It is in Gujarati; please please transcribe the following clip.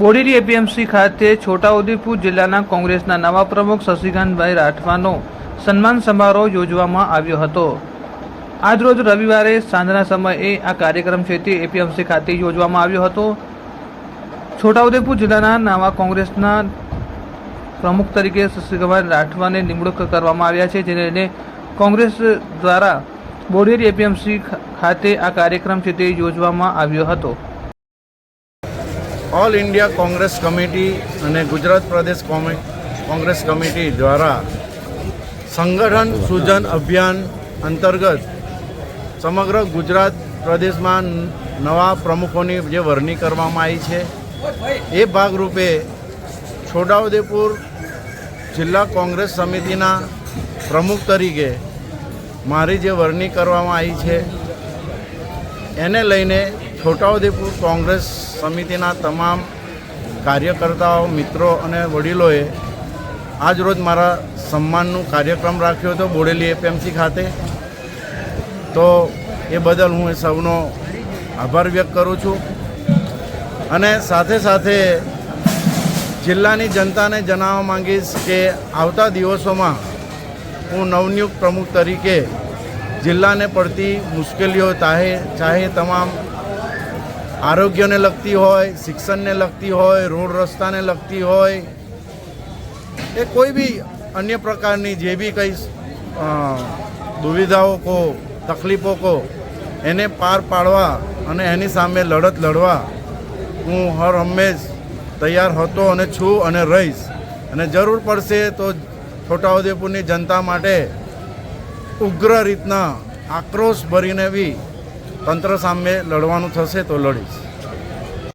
બોડેલી એપીએમસી ખાતે છોટાઉદેપુર જિલ્લાના કોંગ્રેસના નવા પ્રમુખ શશિકાંતભાઈ રાઠવાનો સન્માન સમારોહ યોજવામાં આવ્યો હતો. આજરોજ રવિવારે સાંજના સમયે આ કાર્યક્રમ છે તે એપીએમસી ખાતે યોજવામાં આવ્યો હતો. છોટાઉદેપુર જિલ્લાના નવા કોંગ્રેસના પ્રમુખ તરીકે શશિકાંતભાઈ રાઠવાને નિમણૂક કરવામાં આવ્યા છે, જેને લઈને કોંગ્રેસ દ્વારા બોડેલી એપીએમસી ખાતે આ કાર્યક્રમ છે તે યોજવામાં આવ્યો હતો. ઓલ ઇન્ડિયા કોંગ્રેસ કમિટી અને ગુજરાત પ્રદેશ કોંગ્રેસ કમિટી દ્વારા સંગઠન સૂજન અભિયાન અંતર્ગત સમગ્ર ગુજરાત પ્રદેશમાં નવા પ્રમુખોની જે વરણી કરવામાં આવી છે, એ ભાગરૂપે છોટાઉદેપુર જિલ્લા કોંગ્રેસ સમિતિના પ્રમુખ તરીકે મારી જે વરણી કરવામાં આવી છે, એને લઈને છોટાઉદેપુર કોંગ્રેસ સમિતિના તમામ કાર્યકર્તાઓ, મિત્રો અને વડીલોએ આજરોજ મારા સન્માનનું કાર્યક્રમ રાખ્યો હતો બોડેલી એપીએમસી ખાતે. તો એ બદલ હું એ સૌનો આભાર વ્યક્ત કરું છું. અને સાથે સાથે જિલ્લાની જનતાને જણાવવા માંગીશ કે આવતા દિવસોમાં હું નવનિયુક્ત પ્રમુખ તરીકે જિલ્લાને પડતી મુશ્કેલીઓ ચાહે ચાહે તમામ આરોગ્યને લગતી હોય, શિક્ષણને લગતી હોય, રોડ રસ્તાને લગતી હોય, એ કોઈ બી અન્ય પ્રકારની જે બી કંઈ દુવિધાઓ કો, તકલીફો કો, એને પાર પાડવા અને એની સામે લડત લડવા હું હર હંમેશ તૈયાર હતો અને છું અને રહીશ. અને જરૂર પડશે તો છોટાઉદેપુરની જનતા માટે ઉગ્ર રીતના આક્રોશ ભરીને બી તંત્ર સામે લડવાનું થશે તો લડીશ.